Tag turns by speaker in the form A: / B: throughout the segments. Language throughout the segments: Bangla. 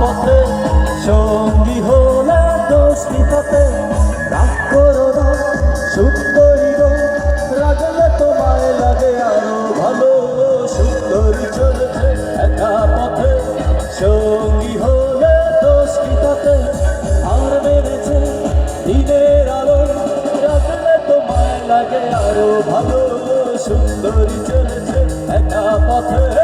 A: পথে সঙ্গী হলে দোষ বিপথে রাগ করো না সুন্দরী গো রাগলে তোমায় লাগে আরও ভালো। সুন্দরী চলেছে একা পথে, সঙ্গী হলে দোষ বিপথে আর মেরেছে দিনের আলো, রাগলে তোমায় লাগে আরও ভালো। সুন্দরী চলেছে একা পথে।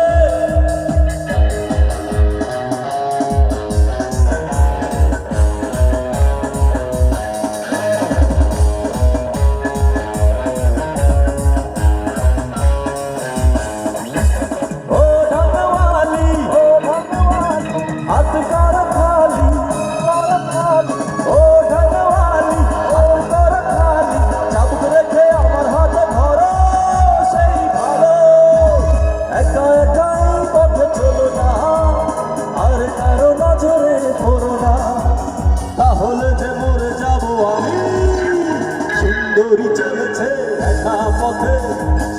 A: সুন্দরী চলেছে একা পথে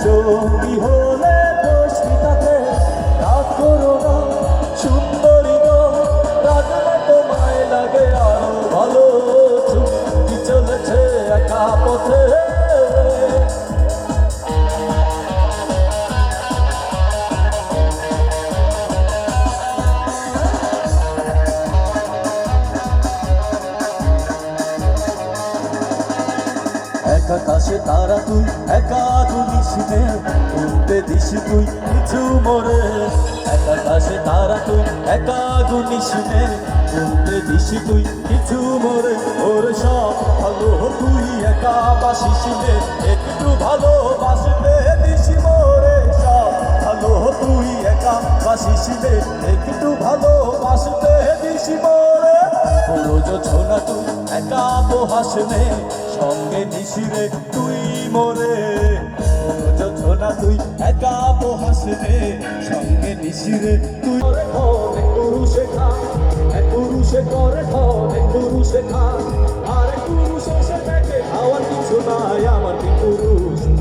A: সঙ্গী হলে একা কাশে তারা তুই, একা গুলিসিনে উঠতে দিস তুই, কিছু মরে। একা কাশে তারা তুই, একা গুলিসিনে উঠতে দিস তুই, কিছু মরে। ওর সব ভালো তুই, একা বাসিসিনে একটু ভালো বাসতে দিস মরে। সব ভালো তুই, একা বাসিসিনে একটু ভালো বাসতে দিস মরে। রোজ ছোনা তুই একা হাসনে সঙ্গে নিশিরে তুই মরে। ছোনা তুই একা হাসনে সঙ্গে নিশিরে তুই পুরুষে খা এক পুরুষে করে, অনেক পুরুষে খা আর এক পুরুষ এসে দেখে খাওয়ার কিছু নাই আমার পুরুষ।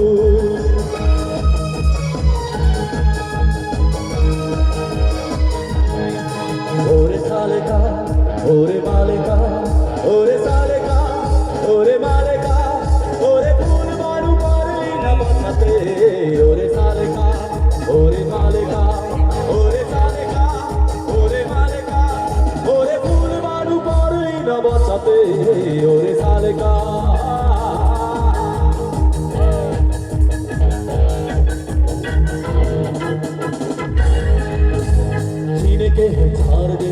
A: ওরে মালেকা, ওরে সালেকা, ওরে মালেকা, ওরে ফুল বানু পারলি না বানাতে ওরে সালেকা, ওরে মালেকা, ওরে সালেকা, ওরে মালেকা, ওরে ফুল বানু পারলি না বাঁচাতে ওরে সালেকা। ছাড় দে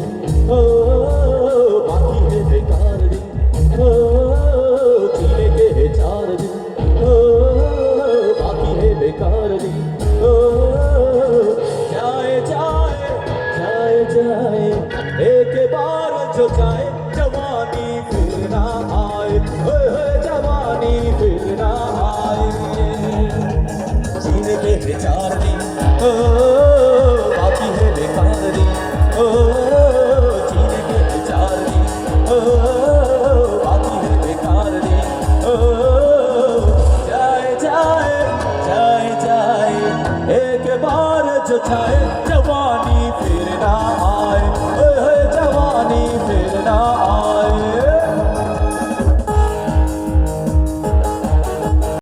A: बार जो जाए जवानी फिर ना आए ओए होए जवानी फिर ना आए जीने के है चार दिन ओ बाकी है बेकार दिन ओ जीने के है चार दिन ओ बाकी है बेकार दिन ओ जाए जाए जाए जाए एक बार जो जाए जवानी फिर ना